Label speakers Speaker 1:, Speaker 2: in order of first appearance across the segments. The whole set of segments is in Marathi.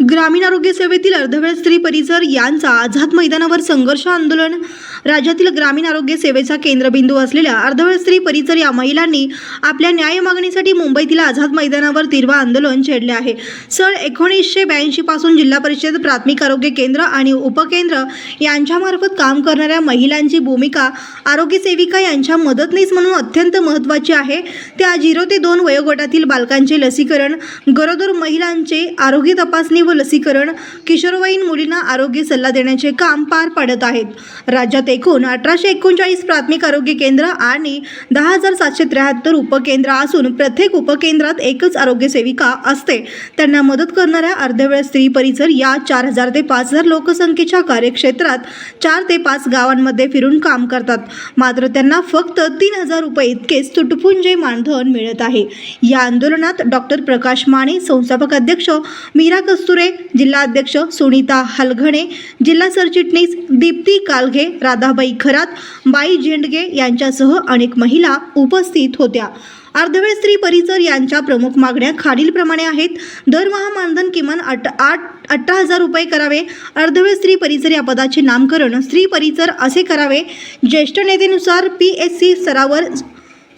Speaker 1: ग्रामीण आरोग्य सेवेतील अर्धवेळ स्त्री परिसर यांचा आझाद मैदानावर संघर्ष आंदोलन राज्यातील ग्रामीण आरोग्य सेवेचा केंद्रबिंदू असलेल्या अर्धवेळ स्त्री परिसर या महिलांनी आपल्या न्याय मागणीसाठी मुंबईतील आझाद मैदानावर तिरवा आंदोलन छेडले आहे. सण एकोणीसशे ब्याऐंशी पासून जिल्हा परिषद प्राथमिक आरोग्य केंद्र आणि उपकेंद्र यांच्यामार्फत काम करणाऱ्या महिलांची भूमिका आरोग्य सेविका यांच्या मदतनीस म्हणून अत्यंत महत्त्वाची आहे. त्या झिरो ते दोन वयोगटातील बालकांचे लसीकरण गरोदर महिलांचे आरोग्य तपासणी व लसीकरण किशोरवयीन मुलींना आरोग्य सल्ला देण्याचे काम पार पाडत आहेत. राज्यात एकूण अठराशे एकोणचाळीस प्राथमिक आरोग्य केंद्र आणि दहा हजार सातशे त्र्याहत्तर उपकेंद्र असून प्रत्येक उपकेंद्रात एकच आरोग्य सेविका असते. त्यांना मदत करणाऱ्या अर्धवेळ स्त्री परिसर या चार हजार ते पाच हजार लोकसंख्येच्या कार्यक्षेत्रात चार ते पाच गावांमध्ये फिरून काम करतात. मात्र त्यांना फक्त तीन हजार रुपये इतकेच तुटपुंजे मानधन मिळत आहे. या आंदोलनात डॉक्टर प्रकाश माने संस्थापक अध्यक्ष मीरा कस्तुरे जिल्हाध्यक्ष सुनीता हलघणे जिल्हा सरचिटणीस दीप्ती कालघे राधा राधाबाई खरात बाई झेंडगे यांच्यासह अनेक महिला उपस्थित होत्या. अर्धवेळ स्त्री परिसर यांच्या प्रमुख मागण्या खालीलप्रमाणे आहेत. दरमहा मानधन किमान आठ आठ अठरा हजार रुपये करावे. अर्धवेळ स्त्री परिसर या पदाचे नामकरण स्त्री परिसर असे करावे. ज्येष्ठ नेतेनुसार पी एस सी स्तरावर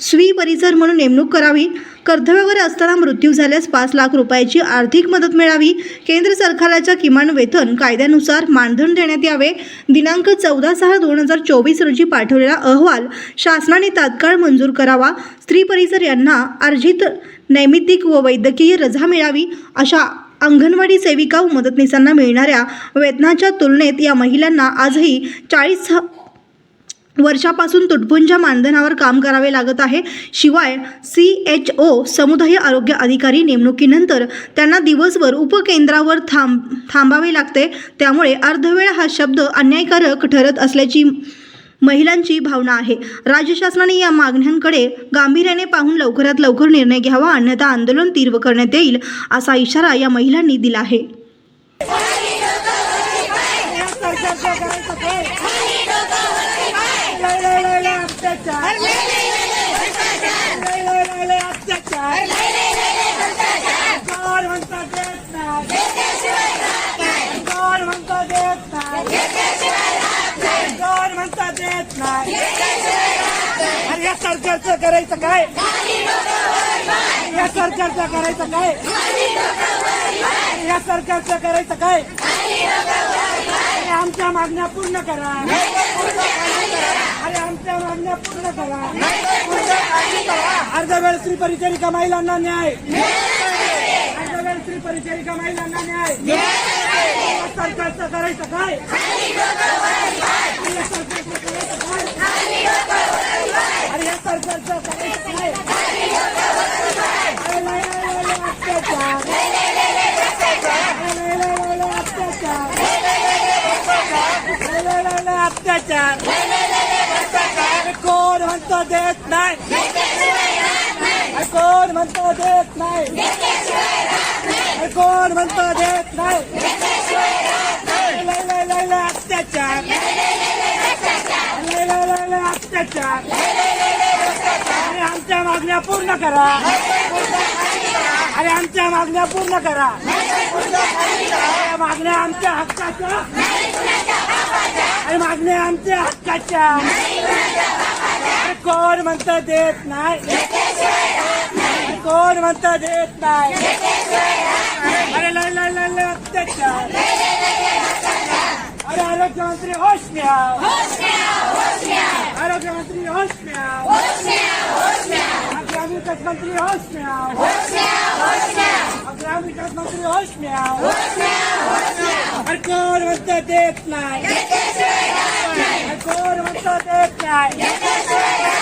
Speaker 1: स्वी परिसर म्हणून नेमणूक करावी. कर्तव्यावर असताना मृत्यू झाल्यास पाच लाख रुपयाची आर्थिक मदत मिळावी. केंद्र सरकारच्या किमान वेतन कायद्यानुसार मानधन देण्यात यावे. दिनांक चौदा सहा दोन हजार चोवीस रोजी पाठवलेला अहवाल शासनाने तात्काळ मंजूर करावा. स्त्री परिसर यांना अर्जित नैमित्तिक व वैद्यकीय रजा मिळावी. अशा अंगणवाडी सेविका व मदतनीसांना मिळणाऱ्या वेतनाच्या तुलनेत या महिलांना आजही चाळीस वर्षापासून तुटपुंच्या मानधनावर काम करावे लागत आहे. शिवाय सी एच ओ समुदाय आरोग्य अधिकारी नेमणुकीनंतर त्यांना दिवसभर उपकेंद्रावर थांब थांबावे लागते. त्यामुळे अर्धवेळ हा शब्द अन्यायकारक ठरत असल्याची महिलांची भावना आहे. राज्य शासनाने या मागण्यांकडे गांभीर्याने पाहून लवकरात लवकर निर्णय घ्यावा अन्यथा आंदोलन तीव्र करण्यात येईल असा इशारा या महिलांनी दिला आहे.
Speaker 2: अत्याचार. अत्याचार. कोण म्हणता देत नाही. कोण म्हणता देत नाही. कोण म्हणता देत नाही. अरे या सरकारचं करायचं काय? या सरकारचं करायचं काय? या सरकारचं करायचं काय? अरे आमच्या मागण्या पूर्ण करा. अरे आमच्या मागण्या पूर्ण करा. अर्धा वेळ स्त्री परिचारिका महिलांना न्याय. अर्धा वेळ स्त्री परिचारिका महिलांना न्याय. सरकारचं करायचं काय या सरकारचं करायचं काय अरे या सरकारचं करायचं काय अरे लय लय लय लय अत्याचार अरे लय लय लय लय अत्याचार लय लय लय लय अत्याचार कोण म्हणतो देत नाही? कोण म्हणतो देत नाही? कोण म्हणतो देत नाही? लय लय अत्याचार। लय लय अत्याचार। आणि आमच्या मागण्या पूर्ण करा। अरे आमच्या मागण्या पूर्ण करा। मागण्या आमच्या हक्काच्या. अरे मागण्या आमच्या हक्काच्या. कोण म्हणत देत नाही? कोण म्हणत देत नाही? अरे लय लय लय लय अत्याचार. अरे आरोग्यमंत्री होश घ्या आरोग्यमंत्री होश घ्या ग्रामीण विकास मंत्री होश घ्या विकास मंत्री होश म्याव अरे कोण म्हणतं देत नाही. कोण म्हणतं देत नाही.